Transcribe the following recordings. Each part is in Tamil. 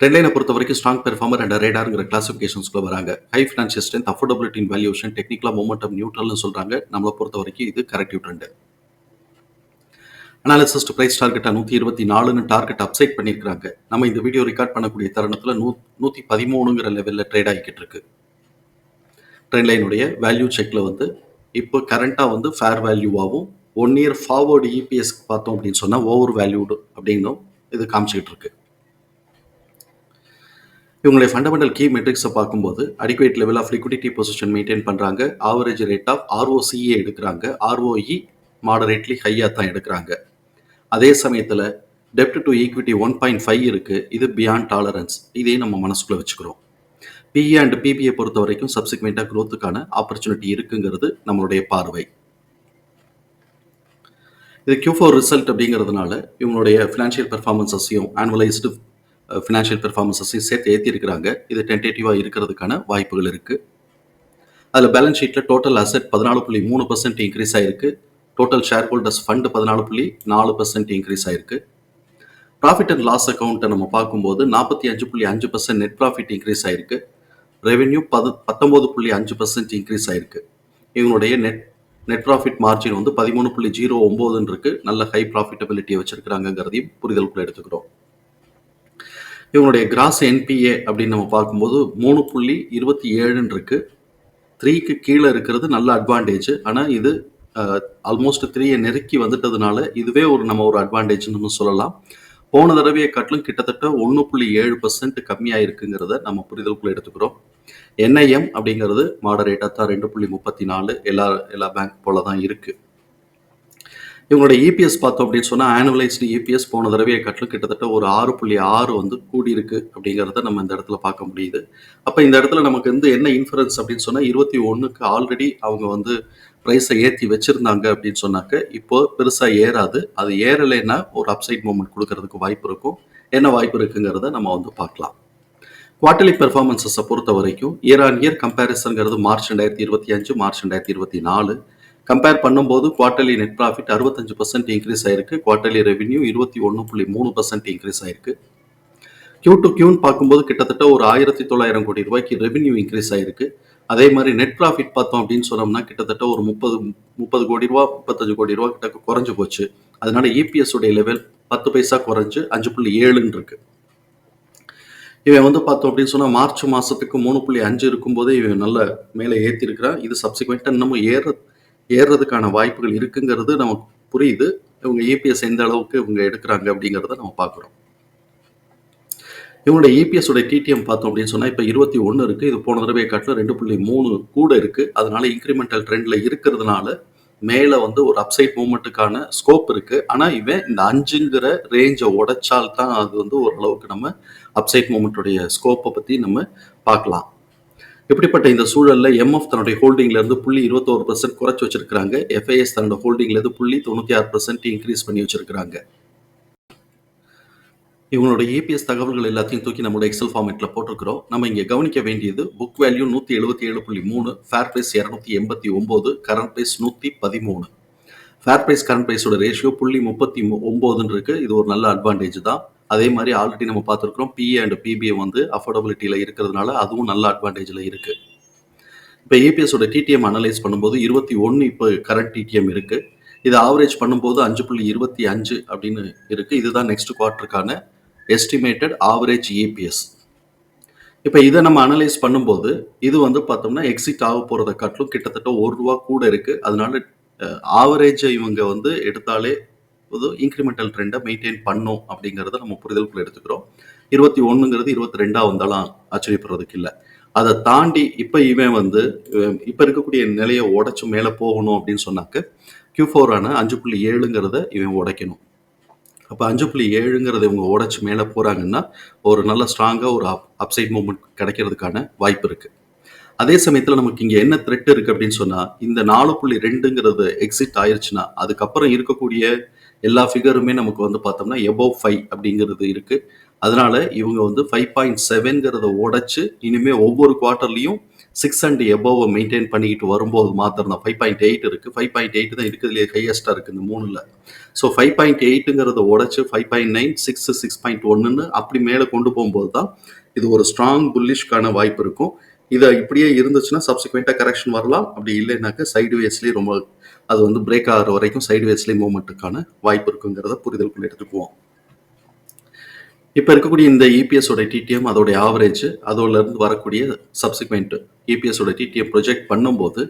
ட்ரெண்ட்லைனை பொறுத்த வரைக்கும் ஸ்ட்ராங் பெர்ஃபார்மர் அண்ட் ரேடாருங்கிற கிளாசிஃபிகேஷன்ஸ்க்குள்ள வராங்க. High financial strength affordability in valuation டெக்னிக்கலாக மூமெண்டம் நியூட்ரல்னு சொல்கிறாங்க நம்மளை பொறுத்த வரைக்கும் இது கரெக்டிவ் ட்ரெண்டு அனாலிசிஸ்ட் பிரைஸ் டார்கெட்டாக நூற்றி இருபத்தி நாலுன்னு டார்கெட் அப்சைட் பண்ணியிருக்காங்க நம்ம இந்த வீடியோ ரெக்கார்ட் பண்ணக்கூடிய தருணத்தில் நூ நூற்றி பதிமூணுங்கிற லெவலில் ட்ரேட் ஆகிக்கிட்டு இருக்கு. ட்ரெண்ட் லைனுடைய வேல்யூ செக்கில் வந்து இப்போ கரண்ட்டாக வந்து ஃபேர் வேல்யூவாகவும் ஒன் இயர் ஃபார்வர்டு இபிஎஸ்க்கு பார்த்தோம் அப்படின்னு சொன்னால் ஓவர் வேல்யூடு அப்படின்னும் இது காமிச்சிக்கிட்டு இருக்குது இவங்களுடைய ஃபண்டமெண்டல் கீ மெட்ரிக்ஸை பார்க்கும்போது adequate level of liquidity position maintain பண்ணுறாங்க ஆவரேஜ் ரேட் ஆஃப் ஆர்ஓசிஏ எடுக்கிறாங்க. ஆர்ஓஇ மாடரேட்லி ஹையாக தான் எடுக்கிறாங்க. அதே சமயத்தில் டெப்ட் to equity one point five இருக்குது இது பியாண்ட் டாலரன்ஸ் இதையும் நம்ம மனசுக்குள்ளே வச்சுக்கிறோம். பிஇ அண்ட் பிபிஐ பொறுத்த வரைக்கும் சப்சிக்வெண்ட்டாக க்ரோத்துக்கான ஆப்பர்ச்சுனிட்டி இருக்குங்கிறது நம்மளுடைய பார்வை. இது கியூ ஃபோர் ரிசல்ட் அப்படிங்கிறதுனால இவங்களுடைய ஃபினான்ஷியல் பெர்ஃபார்மன்ஸஸையும் ஆனுவலைஸ்டு ஃபினான்ஷியல் பெர்ஃபார்மன்ஸையும் சேர்த்து ஏற்றிருக்கிறாங்க இது டென்டேட்டிவாக இருக்கிறதுக்கான வாய்ப்புகள் இருக்குது அதில் பேலன்ஸ் ஷீட்டில் டோட்டல் அசெட் பதினாலு புள்ளி மூணு பர்சன்ட் இன்க்ரீஸ் ஆகிருக்கு டோட்டல் ஷேர் ஹோல்டர்ஸ் ஃபண்டு பதினாலு புள்ளி நாலு பர்சன்ட் இன்க்ரீஸ் ஆயிருக்கு. ப்ராஃபிட் அண்ட் லாஸ் அக்கௌண்ட்டை நம்ம பார்க்கும்போது நாற்பத்தி அஞ்சு புள்ளி அஞ்சு பர்சன்ட் நெட் ப்ராஃபிட் இன்க்ரீஸ் ஆயிருக்கு. ரெவென்யூ பது பத்தொம்போது புள்ளி அஞ்சு பர்சன்ட் இன்க்ரீஸ் ஆயிருக்கு. இவங்களுடைய நெட் நெட் ப்ராஃபிட் மார்ஜின் வந்து பதிமூணு புள்ளி ஜீரோ ஒம்போதுன்னு இருக்குது நல்ல ஹை ப்ராஃபிட்டபிலிட்டியை வச்சிருக்கிறாங்கிறதையும் புரிதலுக்குள்ள எடுத்துக்கிறோம். இவங்களுடைய கிராஸ் என்பிஏ அப்படின்னு நம்ம பார்க்கும்போது மூணு புள்ளி இருபத்தி ஏழுன்னு இருக்குது த்ரீக்கு கீழே இருக்கிறது நல்ல அட்வான்டேஜ் ஆனால் இது ஆல்மோஸ்ட் த்ரீயை நெருக்கி வந்துட்டதுனால இதுவே ஒரு நம்ம ஒரு அட்வான்டேஜ்னு சொல்லலாம். போன தடவையை கட்டிலும் கிட்டத்தட்ட ஒன்று புள்ளி ஏழு பர்சன்ட் கம்மியாக இருக்குங்கிறத நம்ம புரிதலுக்குள்ள எடுத்துக்கிறோம். என்ஐஎம் அப்படிங்கிறது மாடரேட்டாக தான் ரெண்டு புள்ளி முப்பத்தி நாலு எல்லா எல்லா பேங்க் போல தான் இருக்குது இவங்களோட இபிஎஸ் பார்த்தோம் அப்படின்னு சொன்னால் ஆனுவலைஸ்டு இபிஎஸ் போன தடவையை கட்டில் கிட்டத்தட்ட ஒரு ஆறு புள்ளி ஆறு வந்து கூடியிருக்கு அப்படிங்கிறத நம்ம இந்த இடத்துல பார்க்க முடியுது. அப்போ இந்த இடத்துல நமக்கு வந்து என்ன இன்ஃபரன்ஸ் அப்படின்னு சொன்னால் இருபத்தி ஒன்றுக்கு ஆல்ரெடி அவங்க வந்து ப்ரைஸை ஏற்றி வச்சுருந்தாங்க அப்படின்னு சொன்னாக்க இப்போ பெருசாக ஏறாது. அது ஏறலைன்னா ஒரு அப்சைட் மூமெண்ட் கொடுக்கறதுக்கு வாய்ப்பு இருக்கும். என்ன வாய்ப்பு இருக்குங்கிறத நம்ம வந்து பார்க்கலாம். குவார்டர்லி பெர்ஃபார்மன்ஸஸை பொறுத்த வரைக்கும் இயர் ஆன் இயர் கம்பேரிசன்ங்கிறது மார்ச் ரெண்டாயிரத்தி இருபத்தி அஞ்சு மார்ச் ரெண்டாயிரத்தி இருபத்தி நாலு கம்பேர் பண்ணும்போது குவார்ட்டர்லி நெட் ப்ராஃபிட் அறுபத்தஞ்சு பர்சன்ட் இன்க்ரீஸ் ஆயிருக்கு. குவார்ட்டர்லி ரெவென்யூ இருபத்தி ஒன்று புள்ளி மூணு பர்சன்ட் இன்க்ரீஸ் ஆயிருக்கு. கியூ டு கியூன்னு பார்க்கும்போது கிட்டத்தட்ட ஒரு ஆயிரத்தி தொள்ளாயிரம் கோடி ரூபாய்க்கு ரெவென்யூ இன்க்ரீஸ் ஆயிருக்கு. அதே மாதிரி நெட் ப்ராஃபிட் பார்த்தோம் அப்படின்னு சொன்னோம்னா கிட்டத்தட்ட ஒரு முப்பது முப்பது கோடி ரூபா முப்பத்தஞ்சு கோடி ரூபா கிட்ட குறைஞ்சு போச்சு. அதனால இபிஎஸ் உடைய லெவல் பத்து பைசா குறைஞ்சு அஞ்சு புள்ளி ஏழுன்னு இருக்கு. இவன் வந்து பார்த்தோம் அப்படின்னு சொன்னால் மார்ச் மாதத்துக்கு மூணு புள்ளி அஞ்சு இருக்கும்போதே இவன் நல்ல மேலே ஏற்றிருக்கிறான் இது சப்சிக்வெண்ட்டாக இன்னமும் ஏற ஏறுறதுக்கான வாய்ப்புகள் இருக்குங்கிறது நமக்கு புரியுது. இவங்க இபிஎஸ் எந்த அளவுக்கு இவங்க எடுக்கிறாங்க அப்படிங்கிறத நம்ம பார்க்குறோம். இவங்களோட இபிஎஸ் உடைய டிடிஎம் பார்த்தோம் அப்படின்னு சொன்னால் இப்போ இருபத்தி ஒன்று இருக்குது இது போன தடவை காட்டில் ரெண்டு புள்ளி மூணு கூட இருக்குது அதனால இன்க்ரிமெண்டல் ட்ரெண்டில் இருக்கிறதுனால மேலே வந்து ஒரு அப்சைட் மூமெண்ட்டுக்கான ஸ்கோப் இருக்குது ஆனால் இவன் இந்த அஞ்சுங்கிற ரேஞ்சை உடைச்சால் தான் அது வந்து ஓரளவுக்கு நம்ம அப்சைட் மூமெண்ட்டுடைய ஸ்கோப்பை பற்றி நம்ம பார்க்கலாம். இப்படிப்பட்ட இந்த சூழலில் எம்எஃப் தன்னுடைய ஹோல்டிங்ல இருந்து புள்ளி இருபத்தோரு பர்சன்ட் குறைச்சி வச்சிருக்காங்க எஃப்ஐஎஸ் தன்னோட ஹோல்டிங்ல இருந்து புள்ளி தொண்ணூற்றி ஆறு பர்சன்ட் இன்க்ரீஸ் பண்ணி வச்சிருக்காங்க இவங்களோட ஏபிஎஸ் தகவல்கள் எல்லாத்தையும் தூக்கி நம்மளோட எக்ஸல் ஃபார்மேட்டில் போட்டிருக்கிறோம். நம்ம இங்கே கவனிக்க வேண்டியது புக் வேல்யூ நூற்றி எழுபத்தி ஏழு புள்ளி மூணு ஃபேர் ப்ரைஸ் இரநூத்தி எண்பத்தி ஒம்பது கரண்ட் ப்ரைஸ் நூற்றி பதிமூணு. ஃபேர் பிரைஸ் கரண்ட் ப்ரைஸோட ரேஷியோ புள்ளி முப்பத்தி ஒம்போதுன்னு இருக்குது இது ஒரு நல்ல அட்வான்டேஜ் தான். அதே மாதிரி ஆல்ரெடி நம்ம பார்த்துருக்குறோம் பிஏ அண்ட் பிபிஏ வந்து அஃபோர்டபிலிட்டியில் இருக்கிறதுனால அதுவும் நல்ல அட்வான்டேஜில் இருக்குது இப்போ ஏபிஎஸோட டிடிஎம் அனலைஸ் பண்ணும்போது இருபத்தி ஒன்று இப்போ கரண்ட் டிடிஎம் இருக்குது இது ஆவரேஜ் பண்ணும்போது அஞ்சு புள்ளி இருபத்தி அஞ்சு அப்படின்னு இருக்குது இதுதான் நெக்ஸ்ட் குவார்ட்டருக்கான எஸ்டிமேட்டட் ஆவரேஜ் ஏபிஎஸ் இப்போ இதை நம்ம அனலைஸ் பண்ணும்போது இது வந்து பார்த்தோம்னா எக்ஸிட் ஆக போகிறத காட்டிலும் கிட்டத்தட்ட ஒரு ரூபா கூட இருக்குது அதனால ஆவரேஜை இவங்க வந்து எடுத்தாலே ஒரு இன்க்ரிமெண்டல் ட்ரெண்டை மெயின்டைன் பண்ணும் அப்படிங்கிறத நம்ம புரிதலுக்குள்ள எடுத்துக்கிறோம். இருபத்தி ஒன்றுங்கிறது இருபத்தி ரெண்டாக வந்தாலும் ஆச்சரியப்படுறதுக்கு இல்லை. அதை தாண்டி இப்போ இவன் வந்து இப்போ இருக்கக்கூடிய நிலையை உடச்சி மேலே போகணும் அப்படின்னு சொன்னாக்க கியூ ஃபோரான அஞ்சு புள்ளி ஏழுங்கிறத இவன் உடைக்கணும். அப்போ அஞ்சு புள்ளி ஏழுங்கிறத இவங்க உடச்சி மேலே போகிறாங்கன்னா ஒரு நல்ல ஸ்ட்ராங்காக ஒரு அப் அப்சைட் மூமெண்ட் கிடைக்கிறதுக்கான வாய்ப்பு இருக்குது அதே சமயத்தில் நமக்கு இங்கே என்ன த்ரெட் இருக்குது அப்படின்னு சொன்னால் இந்த நாலு புள்ளி ரெண்டுங்கிறது எக்ஸிட் ஆயிடுச்சுன்னா அதுக்கப்புறம் இருக்கக்கூடிய எல்லா ஃபிகருமே நமக்கு வந்து பார்த்தோம்னா எபோவ் ஃபைவ் அப்படிங்கிறது இருக்குது அதனால இவங்க வந்து ஃபைவ் பாயிண்ட் செவன்கிறத உடைச்சு இனிமேல் ஒவ்வொரு குவார்ட்டர்லையும் சிக்ஸ் அண்ட் எபோவை மெயின்டைன் பண்ணிக்கிட்டு வரும்போது மாத்திரம் தான் ஃபைவ் பாயிண்ட் எயிட் இருக்குது ஃபைவ் பாயிண்ட் எயிட் தான் இருக்கிறதுலே ஹையஸ்ட்டாக இருக்குது இந்த மூணில். ஸோ ஃபைவ் பாயிண்ட் எயிட்டுங்கிறத உடைச்சு five point nine six six point ஒன்றுன்னு அப்படி மேலே கொண்டு போகும்போது தான் இது ஒரு ஸ்ட்ராங் புல்லிஷ்க்கான வாய்ப்பு இருக்கும். இதை இப்படியே இருந்துச்சுன்னா சப்சிக்வெண்ட்டாக கரெக்ஷன் வரலாம். அப்படி இல்லைனாக்க சைடு வேஸ்லேயே ரொம்ப அது வந்து பிரேக் ஆகிற வரைக்கும் சைடுவேஸ்லேயே மூவ்மெண்ட்டுக்கான வாய்ப்பு இருக்குங்கிறத புரிதலுக்குள்ள எடுத்துக்குவோம். இப்போ இருக்கக்கூடிய இந்த இபிஎஸோட டிடிஎம் அதோடைய ஆவரேஜ் அதோலேருந்து வரக்கூடிய சப்சிக்வெண்ட் இபிஎஸோட டிடிஎம் ப்ரொஜெக்ட் பண்ணும்போது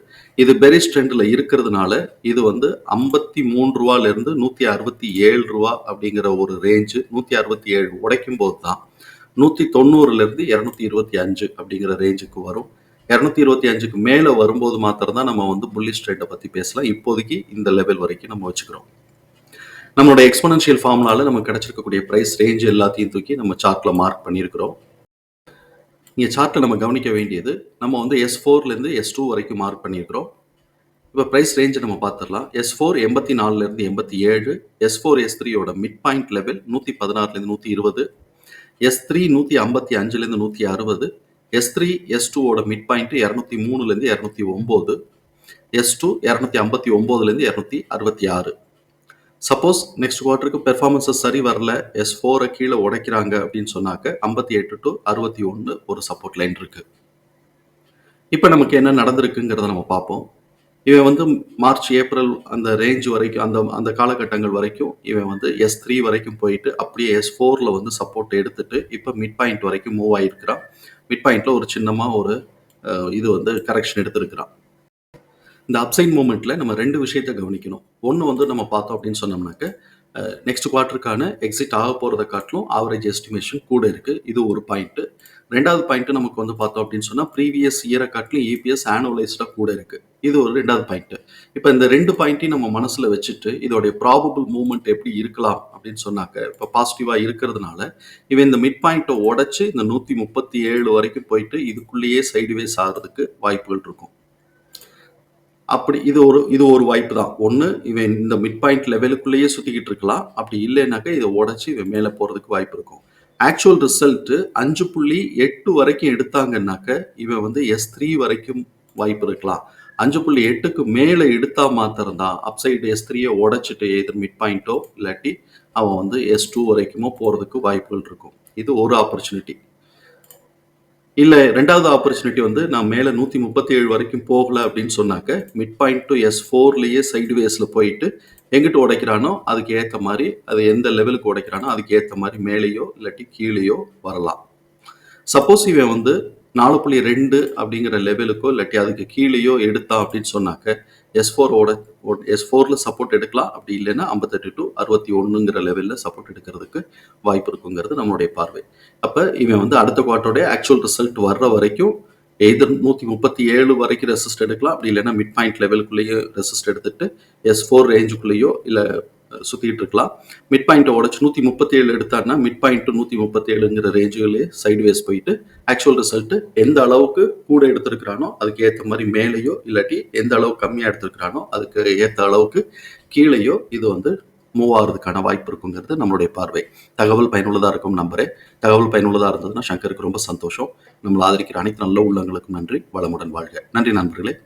இது பெரிஸ் ட்ரெண்டில் இருக்கிறதுனால இது வந்து ஐம்பத்தி மூணு ரூபாலேருந்து நூற்றி அறுபத்தி ஏழு ரூபா அப்படிங்கிற ஒரு ரேஞ்சு நூற்றி அறுபத்தி ஏழு உடைக்கும் போது தான் நூற்றி தொண்ணூறுலேருந்து இரநூத்தி இருபத்தி அஞ்சு அப்படிங்கிற ரேஞ்சுக்கு வரும். இரநூத்தி இருபத்தி அஞ்சுக்கு மேலே வரும்போது மாத்திரம் தான் நம்ம வந்து புள்ளி ட்ரேட்டை பற்றி பேசலாம். இப்போதைக்கு இந்த லெவல் வரைக்கும் நம்ம வச்சுக்கிறோம். நம்மளோட எக்ஸ்பனன்ஷியல் ஃபார்ம்னால நமக்கு கிடைச்சிருக்கக்கூடிய ப்ரைஸ் ரேஞ்ச் எல்லாத்தையும் தூக்கி நம்ம சார்ட்டில் மார்க் பண்ணியிருக்கிறோம். இங்கே சார்ட்டில் நம்ம கவனிக்க வேண்டியது நம்ம வந்து எஸ் ஃபோர்லேருந்து எஸ் டூ வரைக்கும் மார்க் பண்ணியிருக்கிறோம். இப்போ ப்ரைஸ் ரேஞ்சை நம்ம பார்த்துடலாம். எஸ் ஃபோர் எண்பத்தி நாலுலேருந்து எண்பத்தி ஏழு எஸ் ஃபோர் எஸ் த்ரீயோட மிட் பாயிண்ட் லெவல் நூற்றி பதினாறுலேருந்து நூற்றி இருபது எஸ் த்ரீ நூற்றி ஐம்பத்தி அஞ்சுலேருந்து நூற்றி அறுபது எஸ் த்ரீ எஸ் டூவோட மிட் பாயிண்ட்டு இரநூத்தி மூணுலேருந்து இரநூத்தி ஒம்பது. எஸ் டூ இரநூத்தி ஐம்பத்தி ஒம்போதுலேருந்து இரநூத்தி அறுபத்தி ஆறு. சப்போஸ் நெக்ஸ்ட் குவார்ட்டருக்கு பெர்ஃபார்மன்ஸஸ் சரி வரல எஸ் ஃபோரை கீழே உடைக்கிறாங்க அப்படின்னு சொன்னாக்க ஐம்பத்தி எட்டு டு அறுபத்தி ஒன்று ஒரு சப்போர்ட் லைன் இருக்குது இப்போ நமக்கு என்ன நடந்திருக்குங்கிறத நம்ம பார்ப்போம். இவன் வந்து மார்ச் ஏப்ரல் அந்த ரேஞ்ச் வரைக்கும் அந்த அந்த காலகட்டங்கள் வரைக்கும் இவன் வந்து எஸ் த்ரீ வரைக்கும் போயிட்டு அப்படியே எஸ் ஃபோரில் வந்து சப்போர்ட் எடுத்துட்டு இப்போ மிட் பாயிண்ட் வரைக்கும் மூவ் ஆகிருக்கிறான் மிட் பாயிண்ட்டில் ஒரு சின்னமாக ஒரு இது வந்து கரெக்ஷன் எடுத்திருக்கிறான். இந்த அப்சைட் மூமெண்ட்டில் நம்ம ரெண்டு விஷயத்த கவனிக்கணும். ஒன்று வந்து நம்ம பார்த்தோம் அப்படின்னு சொன்னோம்னாக்க நெக்ஸ்ட் குவார்ட்டருக்கான எக்ஸிட் ஆக போகிறத காட்டிலும் ஆவரேஜ் எஸ்டிமேஷன் கூட இருக்குது இது ஒரு பாயிண்ட்டு ரெண்டாவது பாயிண்ட் நமக்கு வந்து பார்த்தோம் அப்படின்னு சொன்னால் ப்ரீவியஸ் இயரை காட்டிலும் இபிஎஸ் ஆனுவலைஸ்டாக கூட இருக்குது இது ஒரு ரெண்டாவது பாயிண்ட்டு இப்போ இந்த ரெண்டு பாயிண்ட்டையும் நம்ம மனசில் வச்சுட்டு இதோடைய ப்ராபபிள் மூவ்மெண்ட் எப்படி இருக்கலாம் அப்படின்னு சொன்னாக்க இப்போ பாசிட்டிவாக இருக்கிறதுனால இவன் இந்த மிட் பாயிண்ட்டை உடச்சி இந்த நூற்றி முப்பத்தி ஏழு வரைக்கும் போயிட்டு இதுக்குள்ளேயே சைடுவேஸ் ஆகிறதுக்கு வாய்ப்புகள் இருக்கும். அப்படி இது ஒரு இது ஒரு வாய்ப்பு தான். ஒன்று இவன் இந்த மிட் பாயிண்ட் லெவலுக்குள்ளேயே சுற்றிக்கிட்டு இருக்கலாம். அப்படி இல்லைனாக்கா இதை உடச்சி இவன் மேலே போகிறதுக்கு வாய்ப்பு இருக்கும். ஆக்சுவல் ரிசல்ட்டு அஞ்சு புள்ளி எட்டு வரைக்கும் எடுத்தாங்கன்னாக்க இவன் வந்து எஸ் த்ரீ வரைக்கும் வாய்ப்பு இருக்கலாம். அஞ்சு புள்ளி எட்டுக்கு மேலே எடுத்தா மாத்திரம்தான் அப்சைடு எஸ் த்ரீயை உடச்சிட்டு எதிர் மிட் பாயிண்ட்டோ இல்லாட்டி அவன் வந்து எஸ் டூ வரைக்குமோ போகிறதுக்கு வாய்ப்புகள் இருக்கும். இது ஒரு ஆப்பர்ச்சுனிட்டி இல்லை ரெண்டாவது ஆப்பர்ச்சுனிட்டி வந்து நான் மேலே நூற்றி முப்பத்தி ஏழு வரைக்கும் போகல அப்படின்னு சொன்னாக்க மிட் பாயிண்ட் டு எஸ் ஃபோர்லேயே சைடு வேஸில் போயிட்டு எங்கிட்ட உடைக்கிறானோ அதுக்கு ஏற்ற மாதிரி அது எந்த லெவலுக்கு உடைக்கிறானோ அதுக்கு ஏற்ற மாதிரி மேலேயோ இல்லாட்டி கீழேயோ வரலாம். சப்போஸ் இவன் வந்து நாலு புள்ளி ரெண்டு அப்படிங்கிற லெவலுக்கோ இல்லாட்டி அதுக்கு கீழேயோ எடுத்தான் அப்படின்னு சொன்னாக்க எஸ் ஃபோரோட எஸ் ஃபோரில் சப்போர்ட் எடுக்கலாம். அப்படி இல்லைன்னா ஐம்பத்தெட்டு டு அறுபத்தி ஒன்றுங்கிற லெவலில் சப்போர்ட் எடுக்கிறதுக்கு வாய்ப்பு இருக்குங்கிறது நம்மளுடைய பார்வை. அப்போ இவன் வந்து அடுத்த குவார்ட்டோடைய ஆக்சுவல் ரிசல்ட் வர்ற வரைக்கும் எதிர் நூற்றி முப்பத்தி ஏழு வரைக்கும் ரெசிஸ்ட் எடுக்கலாம். அப்படி இல்லைன்னா மிட் பாயிண்ட் லெவலுக்குள்ளேயோ ரெசிஸ்ட் எடுத்துட்டு எஸ் ஃபோர் ரேஞ்சுக்குள்ளேயோ இல்லை சுற்றிட்டு இருக்கலாம். மிட் பாயிண்ட்டை உடச்சு நூற்றி முப்பத்தி ஏழு எடுத்தாருன்னா மிட் பாயிண்ட் நூற்றி முப்பத்தி ஏழுங்கிற ரேஞ்சுகளே சைட்வேஸ் போயிட்டு ஆக்சுவல் ரிசல்ட்டு எந்த அளவுக்கு கூட எடுத்திருக்கிறானோ அதுக்கு ஏற்ற மாதிரி மேலேயோ இல்லாட்டி எந்த அளவுக்கு கம்மியாக எடுத்திருக்கிறானோ அதுக்கு ஏற்ற அளவுக்கு கீழேயோ இது வந்து மூவ் ஆகிறதுக்கான வாய்ப்பு இருக்குங்கிறது நம்மளுடைய பார்வை. தகவல் பயனுள்ளதாக இருக்கும் நம்பரே. தகவல் பயனுள்ளதாக இருந்ததுன்னா சங்கருக்கு ரொம்ப சந்தோஷம். நம்மளை ஆதரிக்கிற அனைத்து நல்ல உள்ளங்களுக்கும் நன்றி. வளமுடன் வாழ்க. நன்றி நண்பர்களே.